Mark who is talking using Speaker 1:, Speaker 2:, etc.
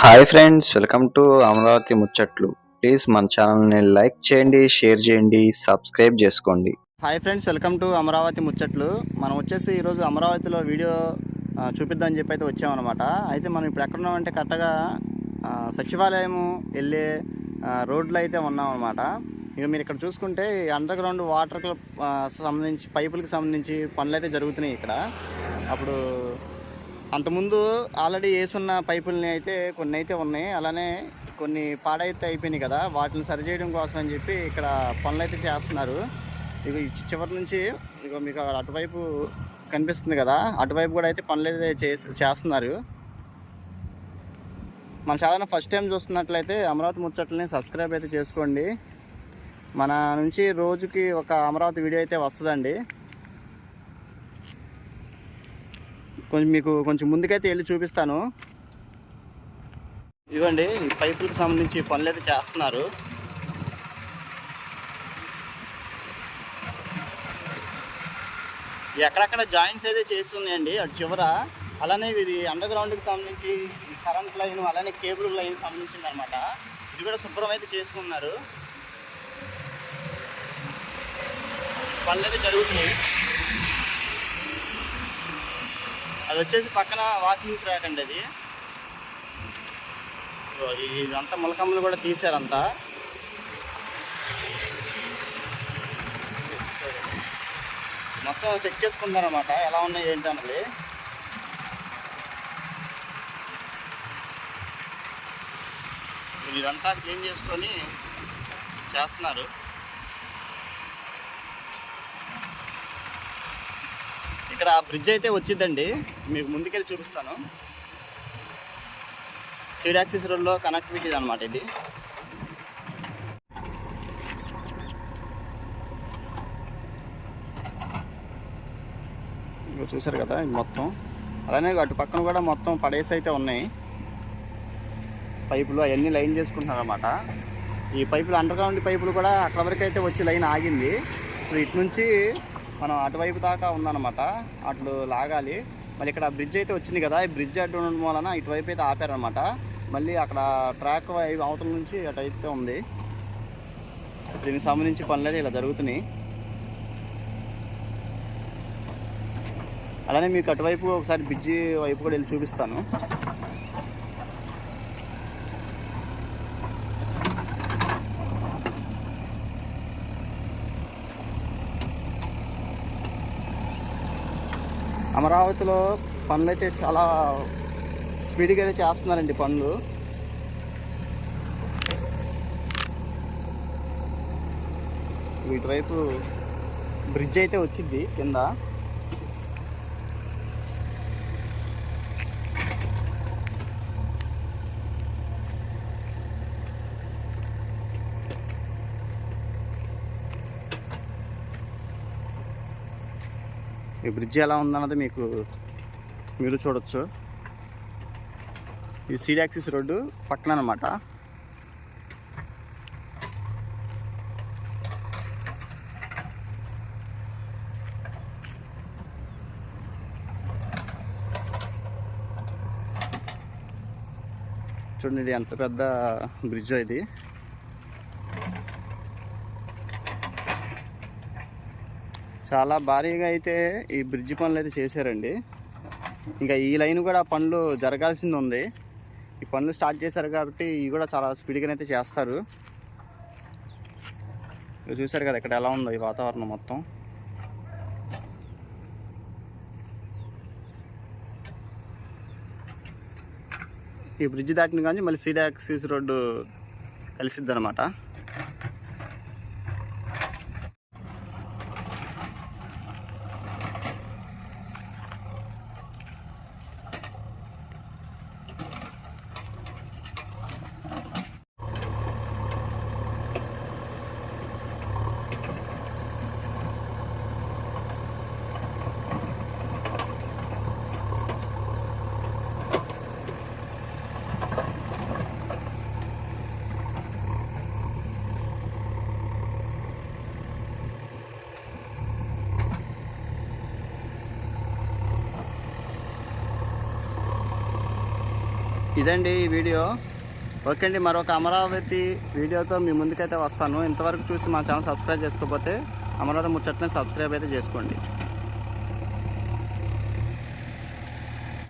Speaker 1: Hi friends welcome to Amaravati ముచ్చట్లు. Please మన ఛానల్ని లైక్ చేయండి షేర్ చేయండి సబ్స్క్రైబ్ చేసుకోండి.
Speaker 2: Hi friends welcome to Amaravati ముచ్చట్లు. మనం వచ్చేసి ఈరోజు అమరావతిలో వీడియో చూపిద్దామని చెప్పి అయితే వచ్చామన్నమాట. అయితే మనం ఇప్పుడు ఎక్కడ ఉన్నామంటే కరెక్ట్గా సచివాలయము సచివాలయం వెళ్ళే రోడ్లు రోడ్లో అయితే ఉన్నాం అనమాట ఇక మీరు ఇక్కడ చూసుకుంటే అండర్ గ్రౌండ్ వాటర్కి సంబంధించి పైపులకు సంబంధించి పనులు అయితే జరుగుతున్నాయి ఇక్కడ. అప్పుడు అంతకుముందు ఆల్రెడీ వేసున్న పైపుల్ని అయితే కొన్ని అయితే ఉన్నాయి. అలానే కొన్ని పాడైతే అయిపోయినాయి కదా వాటిని సరిచేయడం కోసం అని చెప్పి ఇక్కడ పనులు అయితే చేస్తున్నారు ఇక చివరి నుంచి ఇక మీకు అటువైపు కనిపిస్తుంది కదా అటువైపు కూడా అయితే పనులు అయితే చేసి చేస్తున్నారు. మన ఛానల్ ఫస్ట్ టైం చూస్తున్నట్లయితే అమరావతి ముచ్చట్లని సబ్స్క్రైబ్ అయితే చేసుకోండి. మన నుంచి రోజుకి ఒక అమరావతి వీడియో అయితే వస్తుందండి. కొంచెం మీకు కొంచెం ముందుకైతే వెళ్ళి చూపిస్తాను. ఇవ్వండి ఈ పైపులకు సంబంధించి పనులు అయితే చేస్తున్నారు. ఎక్కడెక్కడ జాయింట్స్ అయితే చేస్తున్నాయండి అటు చివర. అలానే ఇది అండర్ గ్రౌండ్కి సంబంధించి కరెంట్ లైన్ అలానే కేబుల్ లైన్ సంబంధించింది అనమాట ఇది కూడా శుభ్రం అయితే చేసుకున్నారు. పనులు అయితే జరుగుతున్నాయి. అది వచ్చేసి పక్కన వాకింగ్ ట్రాక్ అండి అది. ఇదంతా ములకమ్మలు కూడా తీసారంతా మొత్తం చెక్ చేసుకుంటారన్నమాట ఎలా ఉన్నాయి ఏంటి అన్నది. ఇదంతా క్లీన్ చేసుకొని చేస్తున్నారు. ఇక్కడ బ్రిడ్జ్ అయితే వచ్చిందండి. మీకు ముందుకెళ్ళి చూపిస్తాను. సీడ్ యాక్సిస్ రోడ్లో కనెక్టివిటీ అనమాట ఇది. చూసారు కదా ఇది మొత్తం. అలానే అటు పక్కన కూడా మొత్తం పడేసి అయితే ఉన్నాయి. పైపులు అవన్నీ లైన్ చేసుకుంటున్నారు అనమాట ఈ పైపులు అండర్ గ్రౌండ్ పైపులు కూడా అక్కడ వరకు అయితే వచ్చి లైన్ ఆగింది. ఇప్పుడు ఇటు నుంచి మనం అటువైపు దాకా ఉందన్నమాట. అట్లు లాగాలి. మళ్ళీ ఇక్కడ బ్రిడ్జ్ అయితే వచ్చింది కదా. ఈ బ్రిడ్జ్ అడ్డు ఉండడం వలన ఇటువైపు అయితే ఆపారనమాట మళ్ళీ అక్కడ ట్రాక్ అవతల నుంచి అటు అయితే ఉంది. దీనికి సంబంధించి పనులు అయితే ఇలా జరుగుతున్నాయి. అలానే మీకు అటువైపు ఒకసారి బ్రిడ్జి వైపు కూడా వెళ్ళి చూపిస్తాను. అమరావతిలో పనులు అయితే చాలా స్పీడ్గా అయితే చేస్తున్నారండి పనులు. ఇటువైపు బ్రిడ్జ్ అయితే వచ్చింది కింద. ఈ బ్రిడ్జ్ ఎలా ఉందన్నది మీకు మీరు చూడొచ్చు. ఈ సీడాక్సిస్ రోడ్డు పక్కన అనమాట చూడండి ఇది ఎంత పెద్ద బ్రిడ్జ్ ఇది. చాలా భారీగా అయితే ఈ బ్రిడ్జి పనులు అయితే చేశారండి. ఇంకా ఈ లైన్ కూడా పనులు జరగాల్సింది ఉంది. ఈ పనులు స్టార్ట్ చేశారు కాబట్టి ఇవి కూడా చాలా స్పీడ్గా అయితే చేస్తారు. చూసారు చూశారు కదా ఇక్కడ ఎలా ఉందో ఈ వాతావరణం మొత్తం. ఈ బ్రిడ్జ్ దాటిన కానీ మళ్ళీ సీడ్ రోడ్డు కలిసిద్ది అనమాట ఇదండి ఈ వీడియో. ఓకే అండి మరొక అమరావతి వీడియోతో మీ ముందుకైతే వస్తాను. ఇంతవరకు చూసి మా ఛానల్ సబ్స్క్రైబ్ చేసుకోకపోతే అమరావతి ముచ్చట్ని సబ్స్క్రైబ్ అయితే చేసుకోండి.